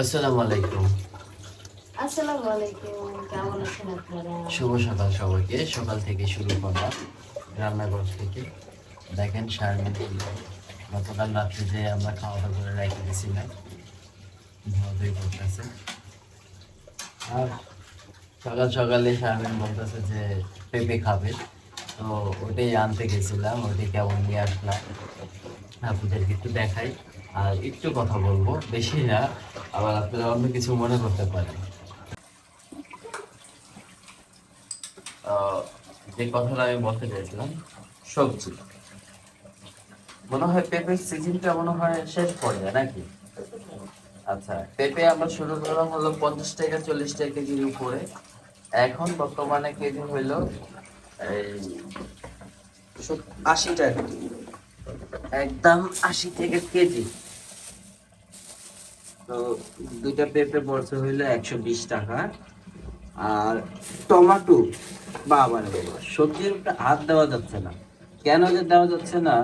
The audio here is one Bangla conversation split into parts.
আসসালামু আলাইকুম। আসসালামু আলাইকুম কেমন আছেন আপনারা? শুভ সকাল সবাইকে। সকাল থেকে শুরু করলাম রান্নাঘর থেকে। দেখেন শারমিন গতকাল রাত্রে যে আমরা খাওয়া দাওয়া করে রেখে গেছিলাম ধুই করতেছে। আর সকাল সকালে শারমিন বলতেছে যে পেঁপে খাবে। তো ওটাই আনতে গেছিলাম ওইটাই কেমন নিয়ে আসলাম। আপনাদেরকে একটু দেখাই। আর একটু কথা বলব। বেশি না, আবার আপনারা অন্য কিছু মনে করতে পারেন। যে কথাটা আমি বলতে চাইছিলাম, সবজি। মনে হয় পেঁপের সিজনটা মনে হয় শেষ পর্যায়ে, নাকি? আচ্ছা পেঁপে আমরা শুরু করলাম হলো পঞ্চাশ টাকা, চল্লিশ টাকা কেজির উপরে। এখন বর্তমানে কেজি হইল এই আশি টাকা। একদম আশি টাকা কেজি। তো দুইটা পেঁপে পড়ছে হইল একশো বিশ টাকা। আর টমাটো বাবা সবজির উপরে হাত দেওয়া যাচ্ছে না। কেন যে দেওয়া যাচ্ছে না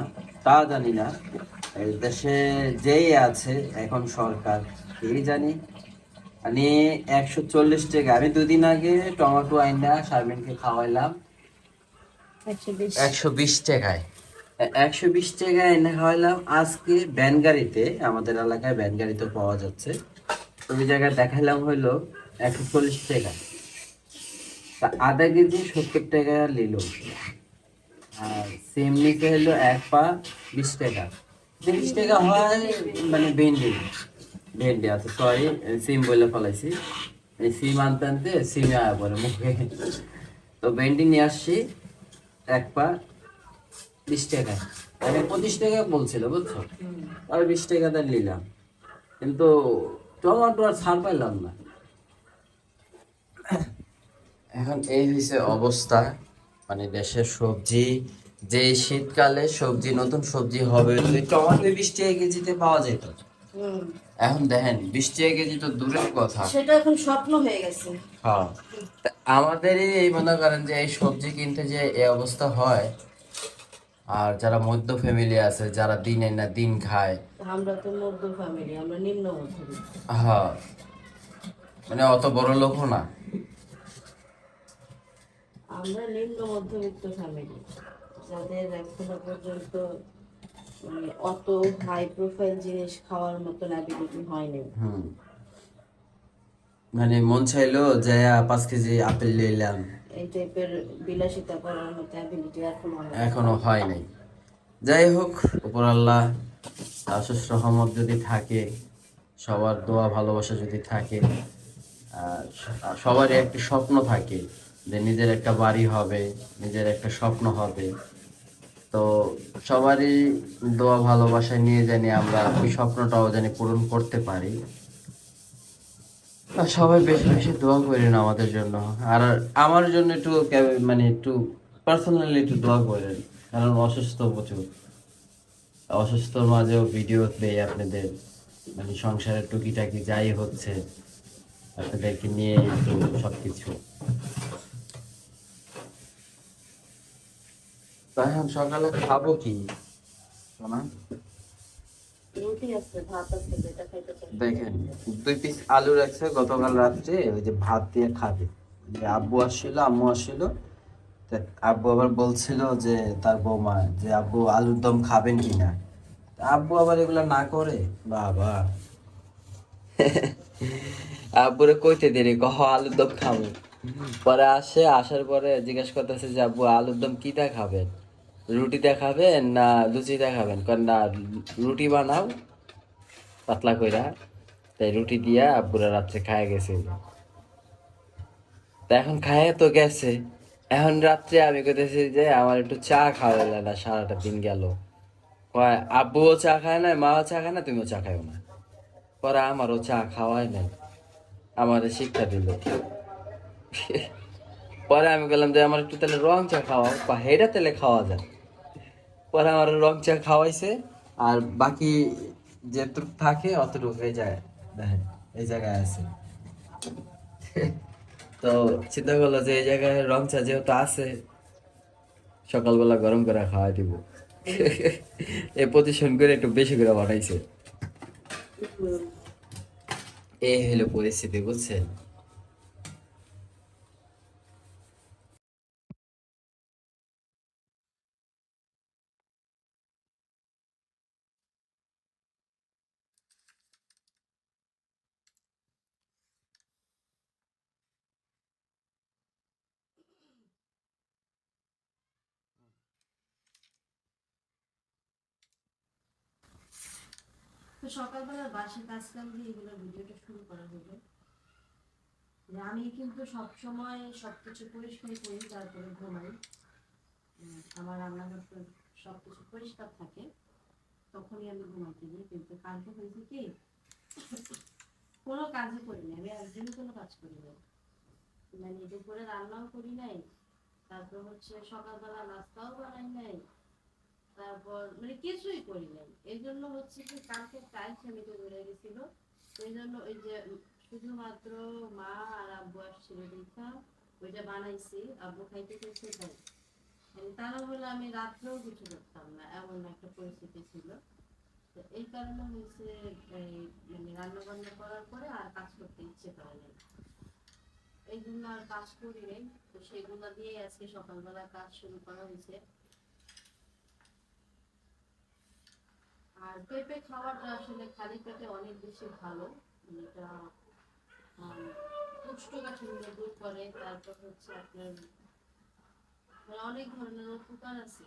তা জানি না। এই দেশে যেই আছে এখন সরকার এই জানি। মানে একশো চল্লিশ টাকা আমি দুদিন আগে টমেটো আইনা শারমিনকে খাওয়াইলাম। একশো বিশ টাকায়। একশো বিশ টাকায় এনে খাওয়াইলাম আজকে ভ্যান গাড়িতে, আমাদের এলাকায় ভ্যান গাড়িতে পাওয়া যাচ্ছে। ওই জায়গায় দেখাইলাম হইল একশো চল্লিশ টাকা। তা আধা কেজি সত্তর টাকা নিল। আর সিম নিতে হলো এক পা বিশ টাকা। বিশ টাকা হয় মানে ভেন্ডি। ভেন্ডি আছে সরি সিম বলে ফেলাইছি। সিম আনতে আনতে সিমে আয়া পরে মুখে। তো ভেন্ডি নিয়ে আসছি, এক পা বিশ টাকা। আমি পঁচিশ টাকা বলছিল বুঝছ? আর বিশ টাকাতে নিলাম। কিন্তু টমাটো আর ছাড় পাইলাম না। এখন এই হয়েছে অবস্থা। মানে দেশের সবজি যে শীতকালে সবজি নতুন সবজি হবে টমাটো বিশ টাকা কেজিতে পাওয়া যেত। এখন দেখেন বিশ টাকা কেজি তো দূরের কথা। সেটা এখন স্বপ্ন হয়ে গেছে। হ্যাঁ। আমাদেরই এই মনে করেন যে এই সবজি কিনতে যে এই অবস্থা হয় আর যারা মধ্য ফ্যামিলি আছে যারা দিনে না দিন খায়। আমরা তো মধ্য ফ্যামিলি আমরা নিম্ন মধ্যবিত্ত। হ্যাঁ। মানে অত বড় লোকও না। আমরা নিম্ন মধ্যবিত্ত ফ্যামিলি যাদের এখনও পর্যন্ত মানে অত হাই প্রোফাইল জিনিস খাওয়ার মতন অ্যাবিলিটি হয়নি। হুম। মানে মন চাইলো যে পাঁচ কেজি আপেল নিলাম এই টাইপের বিলাসিতা করার মতো অ্যাবিলিটি এখনও এখনও হয় নাই। যাই হোক উপর আল্লাহ আশুস রহমত যদি থাকে সবার দোয়া ভালোবাসা যদি থাকে আর সবারই একটি স্বপ্ন থাকে যে নিজের একটা বাড়ি হবে নিজের একটা স্বপ্ন হবে। তো সবারই দোয়া ভালোবাসা নিয়ে জানি আমরা ওই স্বপ্নটাও জানি পূরণ করতে পারি। সবাই বেশি বেশি দোয়া করেন আমাদের জন্য। আর আমার জন্য একটু মানে একটু পার্সোনালি একটু দোয়া করেন, কারণ অসুস্থ প্রচুর। অসুস্থর মাঝেও ভিডিও দেই আপনাদের মানে সংসারের টুকিটাকি যাই হচ্ছে, আপনাদেরকে নিয়ে একটু সবকিছু। তাই এখন সকালে খাব কি? দেখেন দুই পিস আলু রাখছে গতকাল রাত্রে ওই যে ভাত দিয়ে খাবে। আব্বু আসছিল আম্মু আসছিল আব্বু আবার বলছিল যে তার বৌমা যে আব্বু আলুর দম খাবেন কিনা? তা আব্বু আবার এগুলা না করে বাবা। আব্বুরে কইতে দেরি কহ আলুর দম খাব। পরে আসে আসার পরে জিজ্ঞেস করতেছে যে আব্বু আলুর দম কিটা খাবেন? রুটিতে খাবেন না লুচি দেখাবেন? কারণ না, রুটি বানাও, পাতলা কইরা। তাই রুটি দিয়া আব্বুরা রাত্রে খায় গেছে। তা এখন খায় তো গেছে। এখন রাত্রে আমি কইতেছি যে, আমার একটু চা খাওয়াইলে না, সারাটা দিন গেল। কয়, আব্বুও চা খায় না, মাও চা খায় না, তুমিও চা খাও না। পরে আমারও চা খাওয়াই নাই। আমার শিক্ষা দিল। পরে আমি বললাম যে, আমার একটু তাহলে রং চা খাওয়াও, বা হেডা তেলে খাওয়া যায়। পরে আমার রং চা খাওয়াইছে, আর বাকি যেটুকু থাকে অতটুকু হয়ে যায়। দেখেন, এই জায়গায় আছে। তো চিন্তা করল যে এই জায়গায় রং চা যেহেতু আছে, সকালবেলা গরম করে খাওয়াই দিব। এই প্রতিষ্ঠান করে একটু বেশি করে বানাইছে। এই হলো পরিস্থিতি, বুঝছেন? তো সকালবেলা বাসে কাজ কাম দিয়ে এগুলো ভিডিওটা শুরু করা হলো। আমি কিন্তু সবসময় সবকিছু পরিষ্কার করি, তারপরে ঘুমাই। আমার রান্নাঘর তো সবকিছু পরিষ্কার থাকে, তখনই আমি ঘুমাইতে যাই। কিন্তু কালকে হয়েছে কি, কোনো কাজই করি না, আমি একদিনও কোনো কাজ করি নাই মানে দুপুরে রান্নাও করি নাই, তারপর হচ্ছে সকালবেলা নাস্তাও বানাই নাই তারপর মানে কিছুই করি নাই। এই জন্য হচ্ছে কি কালকে আমি তো ধরে গেছিল। এই জন্য ওই যে শুধুমাত্র মা আর আব্বু আসছিল দেখা, ওইটা বানাইছি, আব্বু খাইতে চাইছে তাই। মানে তা হলে আমি রাত্রেও কিছু করতাম না, এমন একটা পরিস্থিতি ছিল। তো এই কারণে হয়েছে মানে রান্না বান্না করার পরে আর কাজ করতে ইচ্ছে করে নাই। এই জন্য আর কাজ করি নাই, তো সেগুলো দিয়ে আজকে সকালবেলা কাজ শুরু করা হয়েছে। আর পেঁপে খাওয়াটা আসলে খালি পেটে অনেক বেশি ভালো। এটা কোষ্ঠকাঠিন্য দূর করে, তারপর হচ্ছে আপনার মানে অনেক ধরনের উপকার আছে।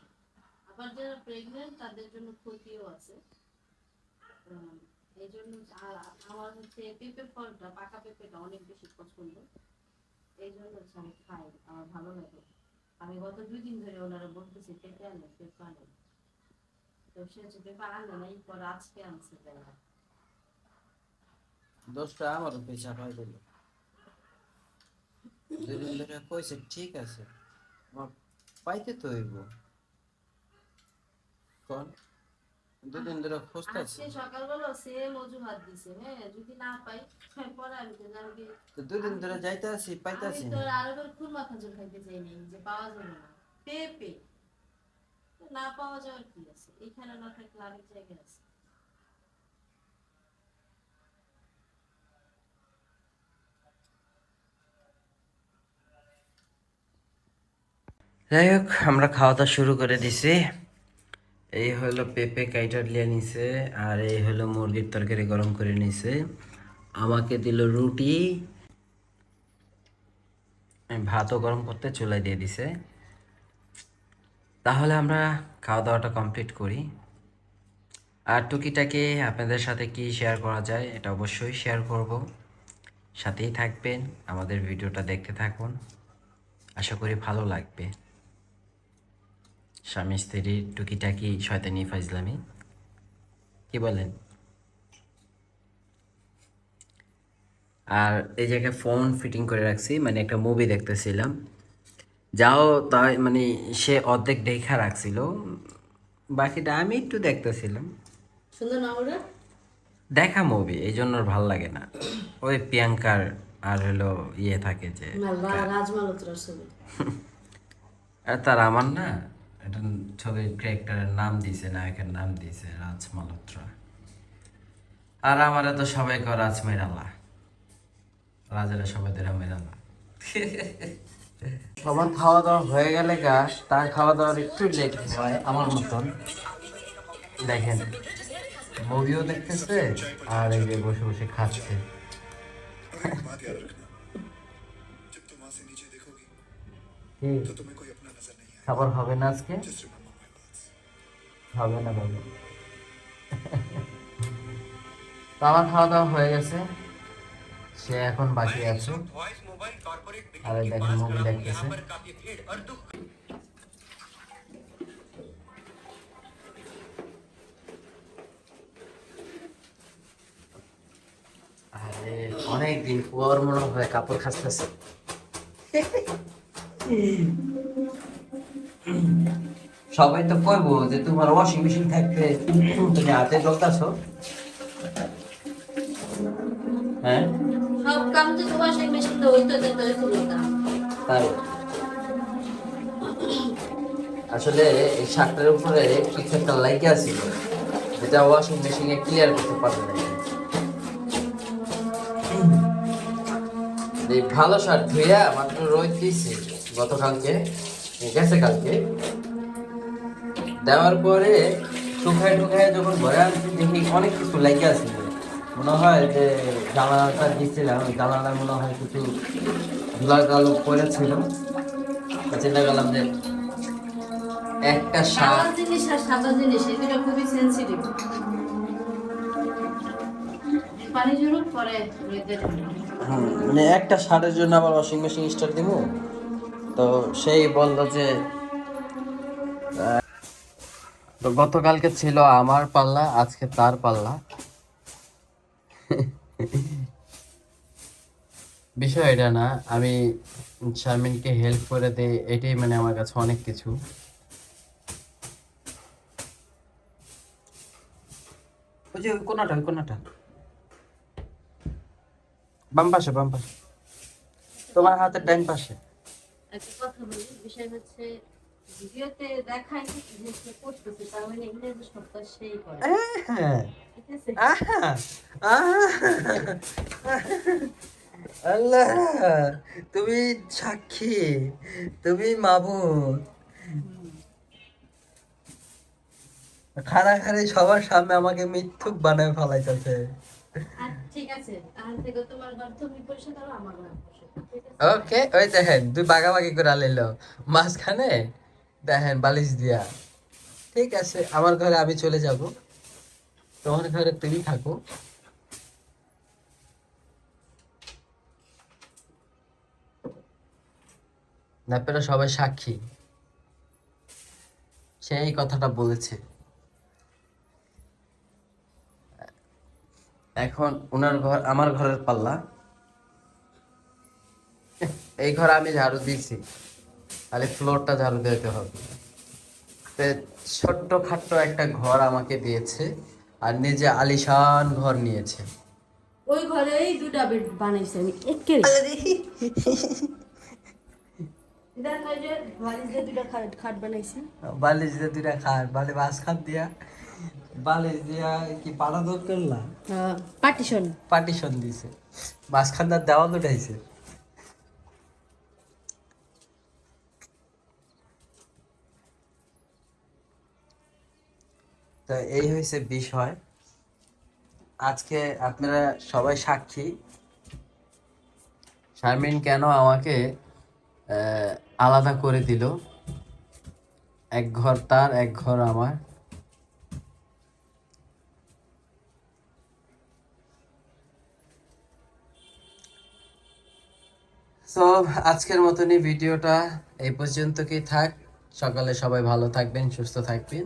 আবার যারা প্রেগনেন্ট তাদের জন্য ক্ষতিও আছে। এই জন্য আমার হচ্ছে পেঁপে ফলটা, পাকা পেঁপেটা অনেক বেশি পছন্দ। এই জন্য হচ্ছে আমি খাই, আমার ভালো লাগে। আমি গত দুই দিন ধরে ওনারা বলতেছি, পেঁপে আনে পেঁপে আনে। তো সে আজকে আনছে দোষটা আমার চাপাই দিল দুদিন ধরে কইছে ঠিক আছে আমার পাইতে তো হইব। কোন? দুদিন ধরে খুঁজতেছি আজকে সকালবেলা সেম অজুহাত দিছে হ্যাঁ যদি না পাই হ্যাঁ, পরে আমি তো তো দুদিন ধরে যাইতে আছি পাইতে আমি আছি তো আরবের খুরমা খাজুর খাইতে চাই নাই যে পাওয়া যাবে না। পেঁপে। না পাওয়া যাওয়ার কি আছে? এখানে না থাকলে আরেক জায়গায় আছে? যাই হোক, আমরা খাওয়া দাওয়া শুরু করে দিছি। এই হলো পেঁপে কাইটার লিয়ে নিছে, আর এই হলো মুরগির তরকারি গরম করে নিছে। আমাকে দিল রুটি। ভাতও গরম করতে চুলায় দিয়ে দিছে। তাহলে আমরা খাওয়া দাওয়াটা কমপ্লিট করি। আর টুকিটাকে আপনাদের সাথে কি শেয়ার করা যায়, এটা অবশ্যই শেয়ার করব। সাথেই থাকবেন, আমাদের ভিডিওটা দেখতে থাকুন। আশা করি ভালো লাগবে। স্বামী স্ত্রীর টুকিটাকি শয়তানি ফাইজলামি কি বলেন? আর এই জায়গায় ফোন ফিটিং করে রাখছি মানে একটা মুভি দেখতেছিলাম। যাও তাই মানে সে অর্ধেক দেখা রাখছিল। বাকিটা আমি একটু দেখতেছিলাম। সুন্দর না ওরা? দেখা মুভি এই জন্য ভালো লাগে না। ওই প্রিয়াঙ্কার আর হলো ইয়ে থাকে যে তার আমার না এটা ছবির ক্যারেক্টারের নাম দিয়েছে নায়কের নাম দিয়েছে রাজ মালহোত্রা আর আমার তো সবাই কো রাজ মেরালা রাজারা সবাই দেরা মেরালা। আমার খাওয়া দাওয়া হয়ে গেলে গা, তার খাওয়া দাওয়ার একটু লেট হয় আমার মতন। দেখেন, মুভিও দেখতেছে আর এই যে বসে বসে খাচ্ছে। খাবার হবে না আজকে? হবে না বাবু। তো আমার খাওয়া দাওয়া হয়ে গেছে। সে এখন বাকি আছে। পর মনে হয় কাপড় খাসতেছে। সবাই তো কইবো যে তোমার ওয়াশিং মেশিন থাকতে তুমি হাতে ধরতেছো। হ্যাঁ? আসলে এই শার্টটার উপরে কিছু একটা লাইকে যেটা ওয়াশিং ক্লিয়ার করতে পারবে না। ভালো শার্ট ধুইয়া মাত্র রোদ দিয়েছি গতকালকে গেছে কালকে। দেওয়ার পরে শুকায় টুকায় যখন ঘরে আনছি দেখি অনেক কিছু লাগে আছে মনে হয় যে জানালাটা দিচ্ছিলাম ওই জানালায় মনে হয় কিছু ধুলা কালো পড়েছিল তো চিন্তা করলাম যে একটা সাদা জিনিস আর সাদা জিনিস এই দুটো খুবই সেন্সিটিভ পানি জরুর পরে মানে একটা শার্টের জন্য আবার ওয়াশিং মেশিন স্টার্ট দিব? তো সেই বলল যে তো গতকালকে ছিল আমার পাল্লা আজকে তার পাল্লা। বিষয় এটা না আমি শারমিনকে হেল্প করে দিই এটাই মানে আমার কাছে অনেক কিছু। ওই যে ওই কোনাটা ওই কোনাটা। বাম পাশে বাম পাশে। তোমার হাতের ডাইন পাশে। একটা কথা বলি বিষয় হচ্ছে ভিডিওতে দেখায় যে জিনিসটা করতেছে তার মানে ইংরেজি শব্দ সেই করে। ঠিক আছে? আহা, আহা। আল্লাহ! তুমি সাক্ষী তুমি মাবুদ। সবার সামনে আমাকে মিথ্যুক বানায় ফেলাইতেছে। ঠিক আছে আর থেকে তোমার তুমি আমার ওকে ওই দেখেন দুই বাগাবাগি করে আলিল মাঝখানে দেখেন, বালিশ দিয়া। ঠিক আছে, আমার ঘরে আমি চলে যাব। তোমার ঘরে তুমি থাকো। আপনারা সবাই সাক্ষী। সেই কথাটা বলেছে। এখন ওনার ঘর, আমার ঘরের পাল্লা। এই ঘর আমি ঝাড়ু দিয়েছি। খালি ফ্লোরটা ঝাড়ু দিতে হবে। তো ছোট্ট খাট্ট একটা ঘর আমাকে দিয়েছে আর নিজে আলিশান ঘর নিয়েছে। ওই ঘরেই দুটা বেড বানাইছি আমি একের। বালিশ দিয়ে দুটা খাট খাট বানাইছি। বালিশ দিয়ে দুটা খাট বালি বাস খাট দিয়া। বালিশ দিয়া কি পাড়া দর করলা পার্টিশন পার্টিশন দিছে। মাঝখান দিয়ে দেওয়াল উঠাইছে। তো এই হয়েছে বিষয়। আজকে আপনারা সবাই সাক্ষী। শারমিন কেন আমাকে আলাদা করে দিল? এক ঘর তার, এক ঘর আমার। তো আজকের মতনই ভিডিওটা এই পর্যন্ত কি থাক। সকালে সবাই ভালো থাকবেন, সুস্থ থাকবেন।